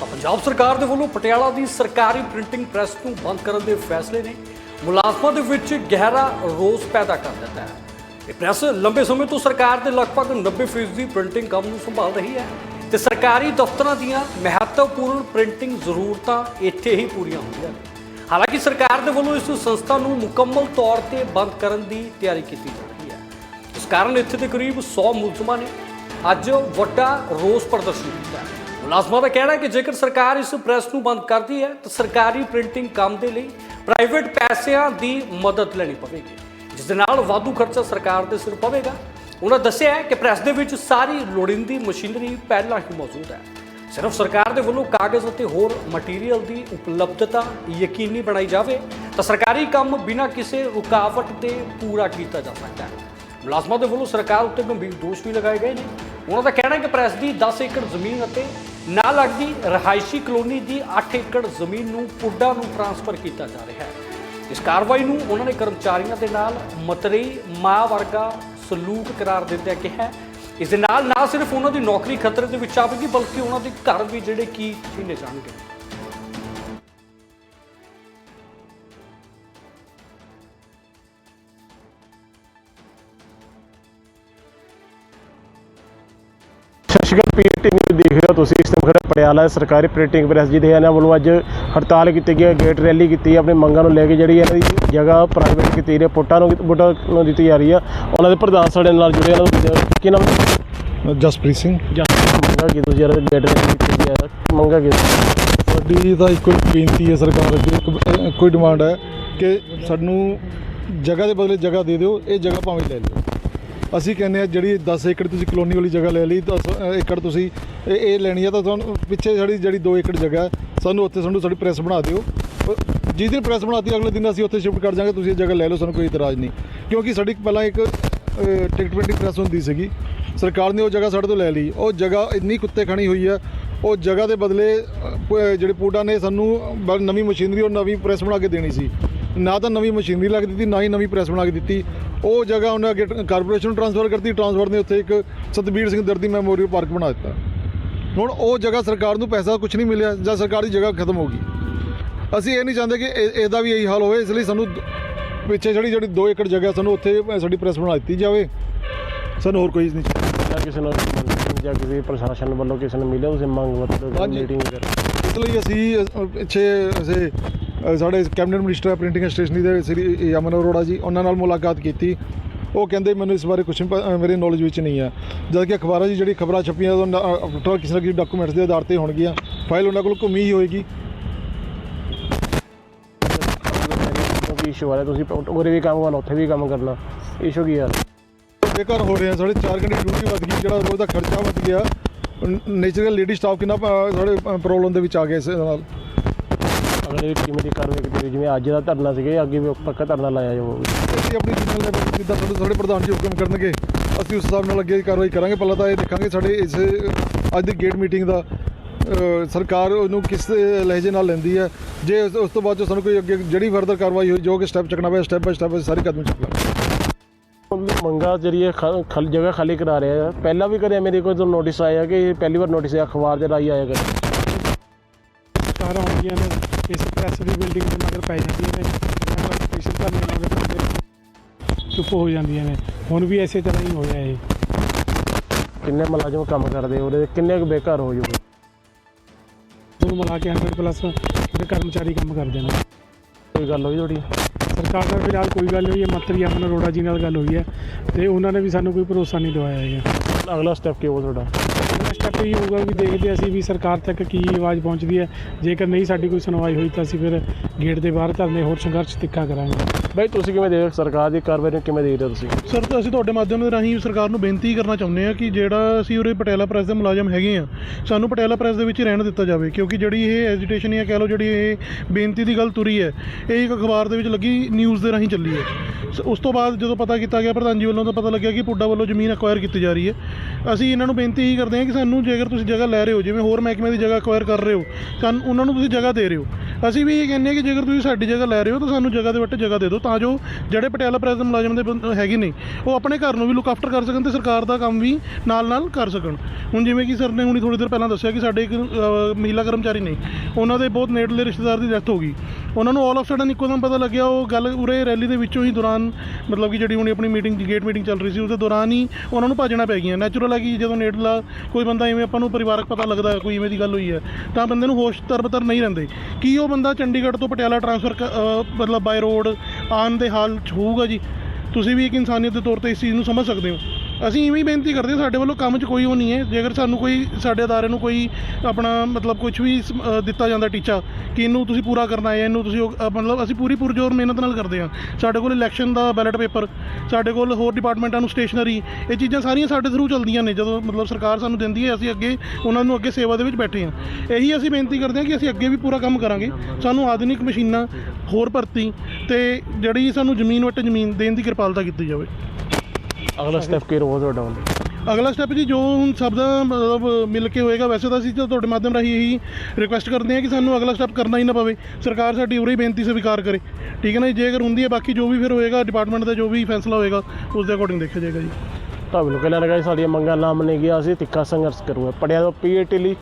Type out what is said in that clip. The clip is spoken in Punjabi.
ਤਾਂ ਪੰਜਾਬ ਸਰਕਾਰ ਦੇ ਵੱਲੋਂ ਪਟਿਆਲਾ ਦੀ ਸਰਕਾਰੀ ਪ੍ਰਿੰਟਿੰਗ ਪ੍ਰੈਸ ਨੂੰ ਬੰਦ ਕਰਨ ਦੇ ਫੈਸਲੇ ਨੇ ਮੁਲਾਜ਼ਮਾਂ ਦੇ ਵਿੱਚ ਗਹਿਰਾ ਰੋਸ ਪੈਦਾ ਕਰ ਦਿੱਤਾ ਹੈ। ਇਹ ਪ੍ਰੈਸ ਲੰਬੇ ਸਮੇਂ ਤੋਂ ਸਰਕਾਰ ਦੇ ਲਗਭਗ 90% ਦੀ ਪ੍ਰਿੰਟਿੰਗ ਕੰਮ ਨੂੰ ਸੰਭਾਲ ਰਹੀ ਹੈ ਤੇ ਸਰਕਾਰੀ ਦਫ਼ਤਰਾਂ ਦੀਆਂ ਮਹੱਤਵਪੂਰਨ ਪ੍ਰਿੰਟਿੰਗ ਜ਼ਰੂਰਤਾਂ ਇੱਥੇ ਹੀ ਪੂਰੀਆਂ ਹੁੰਦੀਆਂ ਨੇ। ਹਾਲਾਂਕਿ ਸਰਕਾਰ ਦੇ ਵੱਲੋਂ ਇਸ ਸੰਸਥਾ ਨੂੰ ਮੁਕੰਮਲ ਤੌਰ ਤੇ ਬੰਦ ਕਰਨ ਦੀ ਤਿਆਰੀ ਕੀਤੀ ਜਾ ਰਹੀ ਹੈ। ਇਸ ਕਾਰਨ ਇੱਥੇ ਦੇ ਕਰੀਬ 100 ਮੁਲਜ਼ਮਾਂ ਨੇ ਅੱਜ ਵੱਡਾ ਰੋਸ ਪ੍ਰਦਰਸ਼ਨ ਕੀਤਾ ਹੈ। ਮੁਲਾਜ਼ਮਾਂ ਦਾ ਕਹਿਣਾ ਹੈ ਕਿ ਜੇਕਰ ਸਰਕਾਰ ਇਸ ਪ੍ਰੈਸ ਨੂੰ ਬੰਦ ਕਰਦੀ ਹੈ, ਤਾਂ ਸਰਕਾਰੀ ਪ੍ਰਿੰਟਿੰਗ ਕੰਮ ਦੇ ਲਈ ਪ੍ਰਾਈਵੇਟ ਪੈਸਿਆਂ ਦੀ ਮਦਦ ਲੈਣੀ ਪਵੇਗੀ, ਜਿਸ ਦੇ ਨਾਲ ਵਾਧੂ ਖਰਚਾ ਸਰਕਾਰ ਦੇ ਸਿਰ ਪਵੇਗਾ। ਉਹਨਾਂ ਦੱਸਿਆ ਹੈ ਕਿ ਪ੍ਰੈਸ ਦੇ ਵਿੱਚ ਸਾਰੀ ਲੋੜੀਂਦੀ ਮਸ਼ੀਨਰੀ ਪਹਿਲਾਂ ਹੀ ਮੌਜੂਦ ਹੈ। ਸਿਰਫ ਸਰਕਾਰ ਦੇ ਵੱਲੋਂ ਕਾਗਜ਼ ਅਤੇ ਹੋਰ ਮਟੀਰੀਅਲ ਦੀ ਉਪਲਬਧਤਾ ਯਕੀਨੀ ਬਣਾਈ ਜਾਵੇ, ਤਾਂ ਸਰਕਾਰੀ ਕੰਮ ਬਿਨਾਂ ਕਿਸੇ ਰੁਕਾਵਟ ਦੇ ਪੂਰਾ ਕੀਤਾ ਜਾ ਸਕਦਾ ਹੈ। ਮੁਲਾਜ਼ਮਾਂ ਦੇ ਵੱਲੋਂ ਸਰਕਾਰ ਉੱਤੇ ਗੰਭੀਰ ਦੋਸ਼ ਵੀ ਲਗਾਏ ਗਏ ਨੇ। ਉਹਨਾਂ ਦਾ ਕਹਿਣਾ ਹੈ ਕਿ ਪ੍ਰੈਸ ਦੀ 10 ਏਕੜ ਜ਼ਮੀਨ ਅਤੇ ਨਾ ਲੱਗਦੀ ਰਹਾਇਸ਼ੀ ਕਲੋਨੀ ਦੀ 8 ਏਕੜ ਜ਼ਮੀਨ ਨੂੰ ਪੁੱਡਾ ਨੂੰ ਟ੍ਰਾਂਸਫਰ ਕੀਤਾ ਜਾ ਰਿਹਾ ਹੈ। ਇਸ ਕਾਰਵਾਈ ਨੂੰ ਉਹਨਾਂ ਨੇ ਕਰਮਚਾਰੀਆਂ ਦੇ ਨਾਲ ਮਤਰੇਈ ਮਾਂ ਵਰਗਾ ਸਲੂਕ ਕਰਾਰ ਦਿੰਦਿਆਂ ਕਿਹਾ। ਇਸ ਦੇ ਨਾਲ ਨਾ ਸਿਰਫ ਉਹਨਾਂ ਦੀ ਨੌਕਰੀ ਖਤਰੇ ਦੇ ਵਿੱਚ ਆਵੇਗੀ, ਬਲਕਿ ਉਹਨਾਂ ਦੇ ਘਰ ਵੀ ਜਿਹੜੇ ਕੀ ਛੀਨੇ ਜਾਣਗੇ। ਸਤਿ ਸ਼੍ਰੀ ਅਕਾਲ ਦੇਖ ਰਹੇ ਹੋ ਤੁਸੀਂ ਇਸ ਟਾਈਮ ਖੜੇ ਪਟਿਆਲਾ ਸਰਕਾਰੀ ਪ੍ਰਿੰਟਿੰਗ ਪ੍ਰੈਸ ਜੀ ਦੇ ਇਹਨਾਂ ਵੱਲੋਂ ਅੱਜ ਹੜਤਾਲ ਕੀਤੀ ਗਈ ਹੈ ਗੇਟ ਰੈਲੀ ਕੀਤੀ ਹੈ ਆਪਣੀ ਮੰਗਾਂ ਨੂੰ ਲੈ ਕੇ ਜਿਹੜੀ ਇਹਨਾਂ ਦੀ ਜਗ੍ਹਾ ਪ੍ਰਾਈਵੇਟ ਕੀਤੀ ਗਈ ਹੈ ਪੁੱਟਾਂ ਨੂੰ ਪੁੱਟਾਂ ਨੂੰ ਦਿੱਤੀ ਜਾ ਰਹੀ ਹੈ। ਉਹਨਾਂ ਦੇ ਪ੍ਰਧਾਨ ਸਾਡੇ ਨਾਲ ਜੁੜੇ ਇਹਨਾਂ ਨੂੰ ਕੀ ਨਾਮ ਹੈ? ਜਸਪ੍ਰੀਤ ਸਿੰਘ। ਮੰਗਾ ਕੀ ਤੁਸੀਂ ਯਾਰ ਗੇਟ ਰੈਲੀ ਕੀਤੀ ਹੈ? ਮੰਗਾ ਕੀ ਸਾਡੀ ਤਾਂ ਇੱਕੋ ਹੀ ਬੇਨਤੀ ਹੈ ਸਰਕਾਰ ਅੱਗੇ ਇੱਕ ਅਹ ਕੋਈ ਡਿਮਾਂਡ ਹੈ ਕਿ ਸਾਨੂੰ ਜਗ੍ਹਾ ਦੇ ਬਦਲੇ ਜਗ੍ਹਾ ਦੇ ਦਿਓ ਇਹ ਜਗ੍ਹਾ ਭਾਵੇਂ ਲੈ ਲਿਓ। ਅਸੀਂ ਕਹਿੰਦੇ ਆ ਜਿਹੜੀ 10 ਏਕੜ ਤੁਸੀਂ ਕਲੋਨੀ ਵਾਲੀ ਜਗ੍ਹਾ ਲੈ ਲਈ 10 ਏਕੜ ਤੁਸੀਂ ਇਹ ਇਹ ਲੈਣੀ ਹੈ ਤਾਂ ਤੁਹਾਨੂੰ ਪਿੱਛੇ ਸਾਡੀ ਜਿਹੜੀ 2 ਏਕੜ ਜਗ੍ਹਾ ਹੈ, ਸਾਨੂੰ ਉੱਥੇ ਸਾਨੂੰ ਸਾਡੀ ਪ੍ਰੈਸ ਬਣਾ ਦਿਓ। ਅਹ ਜਿਸ ਦਿਨ ਪ੍ਰੈਸ ਬਣਾਤੀ ਅਗਲੇ ਦਿਨ ਅਸੀਂ ਉੱਥੇ ਸ਼ਿਫਟ ਕਰ ਜਾਾਂਗੇ ਤੁਸੀਂ ਇਹ ਜਗ੍ਹਾ ਲੈ ਲਓ ਸਾਨੂੰ ਕੋਈ ਇਤਰਾਜ਼ ਨਹੀਂ। ਕਿਉਂਕਿ ਸਾਡੀ ਪਹਿਲਾਂ ਇੱਕ ਟਿਕਟ ਪ੍ਰਿੰਟਿੰਗ ਪ੍ਰੈਸ ਹੁੰਦੀ ਸੀਗੀ। ਸਰਕਾਰ ਨੇ ਉਹ ਜਗ੍ਹਾ ਸਾਡੇ ਤੋਂ ਲੈ ਲਈ। ਉਹ ਜਗ੍ਹਾ ਇੰਨੀ ਕੁੱਤੇ ਖਾਣੀ ਹੋਈ ਹੈ ਉਹ ਜਗ੍ਹਾ ਦੇ ਬਦਲੇ ਅਹ, ਪ- ਜਿਹੜੇ ਪੂਡਾ ਨੇ ਸਾਨੂੰ ਬ- ਨਵੀਂ ਮਸ਼ੀਨਰੀ ਔਰ ਨਵੀਂ ਪ੍ਰੈਸ ਬਣਾ ਕੇ ਦੇਣੀ ਸੀ। ਨਾ ਤਾਂ ਨਵੀਂ ਮਸ਼ੀਨਰੀ ਲੱਗ ਦਿੱਤੀ ਨਾ ਹੀ ਨਵੀਂ ਪ੍ਰੈਸ ਬਣਾ ਕੇ ਦਿੱਤੀ। ਉਹ ਜਗ੍ਹਾ ਉਹਨਾਂ ਅੱਗੇ ਕਾਰਪੋਰੇਸ਼ਨ ਨੂੰ ਟ੍ਰਾਂਸਫਰ ਕਰਤੀ ਟ੍ਰਾਂਸਫਰ ਨੇ ਉੱਥੇ ਇੱਕ ਸਤਬੀਰ ਸਿੰਘ ਦਰਦੀ ਮੈਮੋਰੀਅਲ ਪਾਰਕ ਬਣਾ ਦਿੱਤਾ। ਹੁਣ ਉਹ ਜਗ੍ਹਾ ਸਰਕਾਰ ਨੂੰ ਪੈਸਾ ਕੁਝ ਨਹੀਂ ਮਿਲਿਆ ਜਾਂ ਸਰਕਾਰ ਦੀ ਜਗ੍ਹਾ ਖਤਮ ਹੋ ਗਈ। ਅਸੀਂ ਇਹ ਨਹੀਂ ਚਾਹੁੰਦੇ ਕਿ ਇਹ- ਇਹਦਾ ਵੀ ਇਹੀ ਹਾਲ ਹੋਵੇ ਇਸ ਲਈ ਸਾਨੂੰ ਪਿੱਛੇ ਜਿਹੜੀ ਜਿਹੜੀ 2 ਏਕੜ ਜਗ੍ਹਾ ਸਾਨੂੰ ਉੱਥੇ ਸਾਡੀ ਪ੍ਰੈਸ ਬਣਾ ਦਿੱਤੀ ਜਾਵੇ। ਸਾਨੂੰ ਹੋਰ ਕੋਈ ਨਹੀਂ ਕਿਸੇ ਨੂੰ ਜਾਂ ਕਿਸੇ ਪ੍ਰਸ਼ਾਸਨ ਵੱਲੋਂ ਕਿਸੇ ਨੂੰ ਮਿਲਿਆ ਤੁਸੀਂ ਮੰਗ ਮਤਲਬ। ਮੀਟਿੰਗ ਵਗੈਰਾ? ਇਸ ਲਈ ਅਸੀਂ ਪਿੱਛੇ ਅਸੀਂ ਸਾਡੇ ਕੈਬਨਿਟ ਮਿਨਿਸਟਰ ਪ੍ਰਿੰਟਿੰਗ ਸਟੇਸ਼ਨਰੀ ਦੇ ਸ੍ਰੀ ਯਮਨ ਅਰੋੜਾ ਜੀ ਉਹਨਾਂ ਨਾਲ ਮੁਲਾਕਾਤ ਕੀਤੀ। ਉਹ ਕਹਿੰਦੇ ਮੈਨੂੰ ਇਸ ਬਾਰੇ ਕੁਝ ਮੇਰੇ ਨੌਲੇਜ ਵਿੱਚ ਨਹੀਂ ਹੈ ਜਦ ਕਿ ਅਖਬਾਰਾਂ 'ਚ ਜਿਹੜੀ ਖਬਰਾਂ ਛਪੀਆਂ ਉਹ ਕਿਸੇ ਨਾ ਕਿਸੇ ਡਾਕੂਮੈਂਟਸ ਦੇ ਆਧਾਰ ਤੇ ਹੋਣਗੀਆਂ ਫਾਈਲ ਉਹਨਾਂ ਕੋਲ ਘੁੰਮੀ ਹੀ ਹੋਏਗੀ। ਇਸ਼ੂ ਆ ਰਿਹਾ ਤੁਸੀਂ ਉਰੇ ਵੀ ਕੰਮ ਕਰਨਾ ਉੱਥੇ ਵੀ ਕੰਮ ਕਰਨਾ। ਇਸ਼ੂ ਕੀ ਆ? ਬੇਕਾਰ ਹੋ ਰਹੇ ਆ ਸਾਡੇ 4 ਘੰਟੇ ਡਿਊਟੀ ਵੱਧ ਗਈ ਜਿਹੜਾ ਰੋਜ਼ ਦਾ ਖਰਚਾ ਵੱਧ ਗਿਆ। ਨੇਚਰਲ ਲੇਡੀ ਸਟਾਫ ਕਿੰਨਾ ਸਾਡੇ ਪ੍ਰੋਬਲਮ ਦੇ ਵਿੱਚ ਆ ਗਿਆ ਇਸ ਨਾਲ। ਅਗਲੇ ਕਿਵੇਂ ਦੀ ਕਾਰਵਾਈ ਕੀਤੀ ਜਾਊ? ਜਿਵੇਂ ਅੱਜ ਦਾ ਧਰਨਾ ਸੀਗਾ ਅੱਗੇ ਵੀ ਪੱਕਾ ਧਰਨਾ ਲਾਇਆ ਜਾਊਗਾ ਅਸੀਂ ਆਪਣੀ ਜਿੰਨਾ ਲੈਵਲ ਜਿੱਦਾਂ ਸਾਡੇ ਸਾਡੇ ਪ੍ਰਧਾਨ ਜੀ ਹੁਕਮ ਕਰਨਗੇ ਅਸੀਂ ਉਸ ਹਿਸਾਬ ਨਾਲ ਅੱਗੇ ਕਾਰਵਾਈ ਕਰਾਂਗੇ। ਪਹਿਲਾਂ ਤਾਂ ਇਹ ਦੇਖਾਂਗੇ ਸਾਡੇ ਇਸ ਅੱਜ ਦੀ ਗੇਟ ਮੀਟਿੰਗ ਦਾ ਅ, ਸਰਕਾਰ ਉਹਨੂੰ ਕਿਸ ਲਹਿਜੇ ਨਾਲ ਲੈਂਦੀ ਹੈ। ਜੇ ਉਸ ਉਸ ਤੋਂ ਬਾਅਦ ਜੋ ਸਾਨੂੰ ਕੋਈ ਅੱਗੇ ਜਿਹੜੀ ਫਰਦਰ ਕਾਰਵਾਈ ਹੋਈ ਜੋ ਕਿ ਸਟੈਪ ਚੱਕਣਾ ਪਿਆ ਸਟੈਪ ਬਾਈ ਸਟੈਪ ਸਾਰੇ ਕਦਮ ਚੁੱਕ ਲਾਂਗੇ। ਮੰਗਾ ਜਿਹੜੀ ਖਾਲੀ ਜਗ੍ਹਾ ਖਾਲੀ ਕਰਾ ਰਿਹਾ ਹੈ ਪਹਿਲਾਂ ਵੀ ਕਰਿਆ ਮੇਰੇ ਕੋਲ ਤੋਂ ਨੋਟਿਸ ਆਇਆ ਕਿ ਇਹ ਪਹਿਲੀ ਵਾਰ ਨੋਟਿਸ ਅਖਬਾਰ ਦੇ ਰਾਹੀਂ ਆਇਆ ਕਰ ਕਾਰਾਂ ਹੁੰਦੀਆਂ ਨੇ। ਇਸ ਪ੍ਰੈਸ ਦੀ ਬਿਲਡਿੰਗ ਦੇ ਮਗਰ ਪੈ ਜਾਂਦੀਆਂ ਨੇ। ਦਾ ਸਪੈਸ਼ਲ ਕਰਨੇ ਮਗਰ ਪੈਂਦੇ ਚੁੱਪ ਹੋ ਜਾਂਦੀਆਂ ਨੇ। ਹੁਣ ਵੀ ਐਸੇ ਤਰ੍ਹਾਂ ਹੀ ਹੋਇਆ ਇਹ। ਕਿੰਨੇ ਮੁਲਾਜ਼ਮ ਕੰਮ ਕਰਦੇ ਉਹਦੇ ਕਿੰਨੇ ਕੁ ਬੇਕਾਰ ਹੋ ਜੂਗੇ ਉਹਨੂੰ ਮਿਲਾ ਕੇ 100 ਪਲੱਸ ਜਿਹੜੇ ਕਰਮਚਾਰੀ ਕੰਮ ਕਰਦੇ ਨੇ। ਕੋਈ ਗੱਲ ਹੋਈ ਤੁਹਾਡੀ? ਸਰਕਾਰ ਨਾਲ ਫਿਲਹਾਲ ਕੋਈ ਗੱਲ ਨਹੀਂ ਹੈ। ਮੰਤਰੀ ਅਮਨ ਅਰੋੜਾ ਜੀ ਨਾਲ ਗੱਲ ਹੋਈ ਹੈ। ਤੇ ਉਹਨਾਂ ਨੇ ਵੀ ਸਾਨੂੰ ਕੋਈ ਭਰੋਸਾ ਨਹੀਂ ਦਵਾਇਆ ਹੈਗਾ। ਅਗਲਾ ਸਟੈਪ ਕੀ ਹੋਊ ਤੁਹਾਡਾ? ਅਗਲਾ ਸਟੈਪ ਇਹ ਹੋਊਗਾ ਵੀ ਦੇਖਦੇ ਅਸੀਂ ਵੀ ਸਰਕਾਰ ਤੱਕ ਕੀ ਆਵਾਜ਼ ਪਹੁੰਚਦੀ ਹੈ। ਜੇਕਰ ਨਹੀਂ ਸਾਡੀ ਕੋਈ ਸੁਣਵਾਈ ਹੋਈ ਤਾਂ ਅਸੀਂ ਫਿਰ ਗੇਟ ਦੇ ਬਾਹਰ ਧਰਨੇ ਹੋਰ ਸੰਘਰਸ਼ ਤਿੱਖਾ ਕਰਾਂਗੇ। ਬਾਈ ਤੁਸੀਂ ਕਿਵੇਂ ਦੇਖ ਸਰਕਾਰ ਦੀ ਕਾਰਵਾਈ ਨੂੰ ਕਿਵੇਂ ਦੇਖ ਰਹੇ ਹੋ ਤੁਸੀਂ? ਸਰ ਤਾਂ ਅਸੀਂ ਤੁਹਾਡੇ ਮਾਧਿਅਮ ਦੇ ਰਾਹੀਂ ਸਰਕਾਰ ਨੂੰ ਬੇਨਤੀ ਕਰਨਾ ਚਾਹੁੰਦੇ ਹਾਂ ਕਿ ਜਿਹੜਾ ਅਸੀਂ ਉਰੇ ਪਟਿਆਲਾ ਪ੍ਰੈਸ ਦੇ ਮੁਲਾਜ਼ਮ ਹੈਗੇ ਆ ਸਾਨੂੰ ਪਟਿਆਲਾ ਪ੍ਰੈਸ ਦੇ ਵਿੱਚ ਹੀ ਰਹਿਣ ਦਿੱਤਾ ਜਾਵੇ ਕਿਉਂਕਿ ਜਿਹੜੀ ਇਹ ਐਜੀਟੇਸ਼ਨ ਜਾਂ ਕਹਿ ਲਓ ਜਿਹੜੀ ਇਹ ਬੇਨਤੀ ਦੀ ਗੱਲ ਤੁਰੀ ਹੈ ਇਹ ਇੱਕ ਅਖਬਾਰ ਦੇ ਵਿੱਚ ਲੱਗੀ ਨਿਊਜ਼ ਦੇ ਰਾਹੀਂ ਚੱਲੀ ਹੈ। ਸ- ਉਸ ਤੋਂ ਬਾਅਦ ਜਦੋਂ ਪਤਾ ਕੀਤਾ ਗਿਆ ਪ੍ਰਧਾਨ ਜੀ ਵੱਲੋਂ ਤਾਂ ਪਤਾ ਲੱਗਿਆ ਕਿ ਪੁੱਡਾ ਵੱਲੋਂ ਜ਼ਮੀਨ ਅਕਵਾਇਰ ਕੀਤੀ ਜਾ ਰਹੀ ਹੈ। ਅਸੀਂ ਇਹਨਾਂ ਨੂੰ ਬੇਨਤੀ ਹੀ ਕਰਦੇ ਹਾਂ ਕਿ ਸਾਨੂੰ ਜੇਕਰ ਤੁਸੀਂ ਜਗ੍ਹਾ ਲੈ ਰਹੇ ਹੋ ਜਿਵੇਂ ਹੋਰ ਮਹਿਕਮੇ ਦੀ ਜਗ੍ਹਾ ਅਕਵਾਇਰ ਕਰ ਰਹੇ ਹੋ ਸਾਨੂੰ ਉਹਨਾਂ ਨੂੰ ਤੁਸੀਂ ਜਗ੍ਹਾ ਦੇ ਰਹੇ ਹੋ। ਅਸੀਂ ਵੀ ਇਹ ਕਹਿੰਦੇ ਹਾਂ ਕਿ ਜੇਕਰ ਤੁਸੀਂ ਸਾਡੀ ਜਗ੍ਹਾ ਲੈ ਰਹੇ ਹੋ ਤਾਂ ਸਾਨੂੰ ਜਗ੍ਹਾ ਦੇ ਵੱਟ ਜਗ੍ਹਾ ਦੇ ਦਿਓ ਤਾਂ ਜੋ ਜਿਹੜੇ ਪਟਿਆਲਾ ਪ੍ਰੈਸ ਦੇ ਮੁਲਾਜ਼ਮ ਦੇ ਬੰਦ- ਹੈਗੇ ਨੇ ਉਹ ਆਪਣੇ ਘਰ ਨੂੰ ਵੀ ਲੁੱਕ ਆਫਟਰ ਕਰ ਸਕਣ ਤੇ ਸਰਕਾਰ ਦਾ ਕੰਮ ਵੀ ਨਾਲ ਨਾਲ ਕਰ ਸਕਣ। ਹੁਣ ਜਿਵੇਂ ਕਿ ਸਰ ਨੇ ਹੁਣੀ ਥੋੜੀ ਦੇਰ ਪਹਿਲਾਂ ਦੱਸਿਆ ਕਿ ਸਾਡੇ ਇੱਕ ਅ, ਮਹਿਲਾ ਕਰਮਚਾਰੀ ਨੇ ਉਹਨਾਂ ਦੇ ਬਹੁਤ ਨੇੜਲੇ ਰਿਸ਼ਤੇਦਾਰ ਦੀ ਡੈਥ ਹੋ ਗਈ। ਉਹਨਾਂ ਨੂੰ ਆਲ ਆਫ ਸਡਨ ਇੱਕੋ ਦਮ ਪਤਾ ਲੱਗਿਆ ਉਹ ਗੱਲ ਉਰੇ ਰੈਲੀ ਦੇ ਵਿੱਚੋਂ ਹੀ ਦੌਰਾਨ ਮਤਲਬ ਕਿ ਜਿਹੜੀ ਹੁਣੀ ਆਪਣੀ ਮੀਟਿੰਗ ਗੇਟ ਮੀਟਿੰਗ ਚੱਲ ਰਹੀ ਸੀ ਉਸ ਦੇ ਦੌਰਾਨ ਹੀ ਉਹਨਾਂ ਨੂੰ ਭੱਜਣਾ ਪੈ ਗਿਆ ਨੈਚੁਰਲ ਹੈ ਕਿ ਜਦੋਂ ਨੇੜਲਾ ਕੋਈ ਬੰਦਾ ਇਵੇਂ ਆਪਾਂ ਨੂੰ ਪਰਿਵਾਰਕ ਪਤਾ ਲੱਗਦਾ ਕੋਈ ਇਵੇਂ ਦੀ ਗੱਲ ਹੋਈ ਹੈ, ਤਾਂ ਬੰਦੇ ਨੂੰ ਹੋਸ਼ ਤਰਬਤਰ ਨਹੀਂ ਰਹਿੰਦੇ। ਕੀ ਉਹ ਬੰਦਾ ਚੰਡੀਗੜ੍ਹ ਤੋਂ ਪਟਿਆਲਾ ਟਰਾਂਸਫਰ ਮਤਲਬ ਬਾਈ ਰੋਡ ਆਉਣ ਦੇ ਹਾਲ 'ਚ ਹੋਊਗਾ ਜੀ? ਤੁਸੀਂ ਵੀ ਇੱਕ ਇਨਸਾਨੀਅਤ ਦੇ ਤੌਰ ਤੇ ਇਸ ਚੀਜ਼ ਨੂੰ ਸਮਝ ਸਕਦੇ ਹੋ। ਅਸੀਂ ਇਵੇਂ ਹੀ ਬੇਨਤੀ ਕਰਦੇ ਹਾਂ ਸਾਡੇ ਵੱਲੋਂ ਕੰਮ 'ਚ ਕੋਈ ਉਹ ਨਹੀਂ ਹੈ। ਜੇਕਰ ਸਾਨੂੰ ਕੋਈ ਸਾਡੇ ਅਦਾਰੇ ਨੂੰ ਕੋਈ ਆਪਣਾ ਮਤਲਬ ਕੁਝ ਵੀ ਸਮ- ਅ, ਦਿੱਤਾ ਜਾਂਦਾ ਟੀਚਾ ਕਿ ਇਹਨੂੰ ਤੁਸੀਂ ਪੂਰਾ ਕਰਨਾ ਹੈ ਇਹਨੂੰ ਤੁਸੀਂ ਉਹ- ਅ, ਮਤਲਬ ਅਸੀਂ ਪੂਰੀ ਪੁਰਜੋਰ ਮਿਹਨਤ ਨਾਲ ਕਰਦੇ ਹਾਂ। ਸਾਡੇ ਕੋਲ ਇਲੈਕਸ਼ਨ ਦਾ ਬੈਲਟ ਪੇਪਰ ਸਾਡੇ ਕੋਲ ਹੋਰ ਡਿਪਾਰਟਮੈਂਟਾਂ ਨੂੰ ਸਟੇਸ਼ਨਰੀ ਇਹ ਚੀਜ਼ਾਂ ਸਾਰੀਆਂ ਸਾਡੇ ਥਰੂ ਚੱਲਦੀਆਂ ਨੇ। ਜਦੋਂ ਮਤਲਬ ਸਰਕਾਰ ਸਾਨੂੰ ਦਿੰਦੀ ਹੈ ਅਸੀਂ ਅੱਗੇ ਉਹਨਾਂ ਨੂੰ ਅੱਗੇ ਸੇਵਾ ਦੇ ਵਿੱਚ ਬੈਠੇ ਹਾਂ। ਇਹੀ ਅਸੀਂ ਬੇਨਤੀ ਕਰਦੇ ਹਾਂ ਕਿ ਅਸੀਂ ਅੱਗੇ ਵੀ ਪੂਰਾ ਕੰਮ ਕਰਾਂਗੇ। ਸਾਨੂੰ ਆਧੁਨਿਕ ਮਸ਼ੀਨਾਂ ਹੋਰ ਭਰਤੀ ਤੇ ਜਿਹੜੀ ਸਾਨੂੰ ਜ਼ਮੀਨ ਵੱਟ ਜ਼ਮੀਨ ਦੇਣ ਦੀ ਕਿਰਪਾਲਤਾ ਕੀਤੀ ਜਾਵੇ। ਅਗਲਾ ਸਟੈਪ ਕੀ ਰਹੂਗਾ ਤੁਹਾਡਾ ਹੁਣ? ਅਗਲਾ ਸਟੈਪ ਜੀ ਜੋ ਹੁਣ ਸਭ ਦਾ ਮਤਲਬ ਮਿਲ ਕੇ ਹੋਏਗਾ ਵੈਸੇ ਤਾਂ ਅਸੀਂ ਤਾਂ ਤੁਹਾਡੇ ਮਾਧਿਅਮ ਰਾਹੀਂ ਇਹੀ ਰਿਕੁਐਸਟ ਕਰਦੇ ਹਾਂ ਕਿ ਸਾਨੂੰ ਅਗਲਾ ਸਟੈਪ ਕਰਨਾ ਹੀ ਨਾ ਪਵੇ। ਸਰਕਾਰ ਸਾਡੀ ਉਰੇ ਹੀ ਬੇਨਤੀ ਸਵੀਕਾਰ ਕਰੇ। ਠੀਕ ਹੈ ਨਾ ਜੀ? ਜੇਕਰ ਹੁੰਦੀ ਹੈ ਬਾਕੀ ਜੋ ਵੀ ਫਿਰ ਹੋਏਗਾ ਡਿਪਾਰਟਮੈਂਟ ਦਾ ਜੋ ਵੀ ਫੈਸਲਾ ਹੋਏਗਾ ਉਸ ਦੇ ਅਕੋਰਡਿੰਗ ਦੇਖਿਆ ਜਾਏਗਾ ਜੀ। ਤੁਹਾਨੂੰ ਕਹਿਣਾ ਲੱਗਾ ਸਾਡੀਆਂ ਮੰਗਾਂ ਨਾ ਮੰਨੇ ਗਿਆ ਅਸੀਂ ਤਿੱਖਾ ਸੰਘਰਸ਼ ਕਰੂਗੇ। ਪੜਿਆ ਪੀਏਟੀ ਲਈ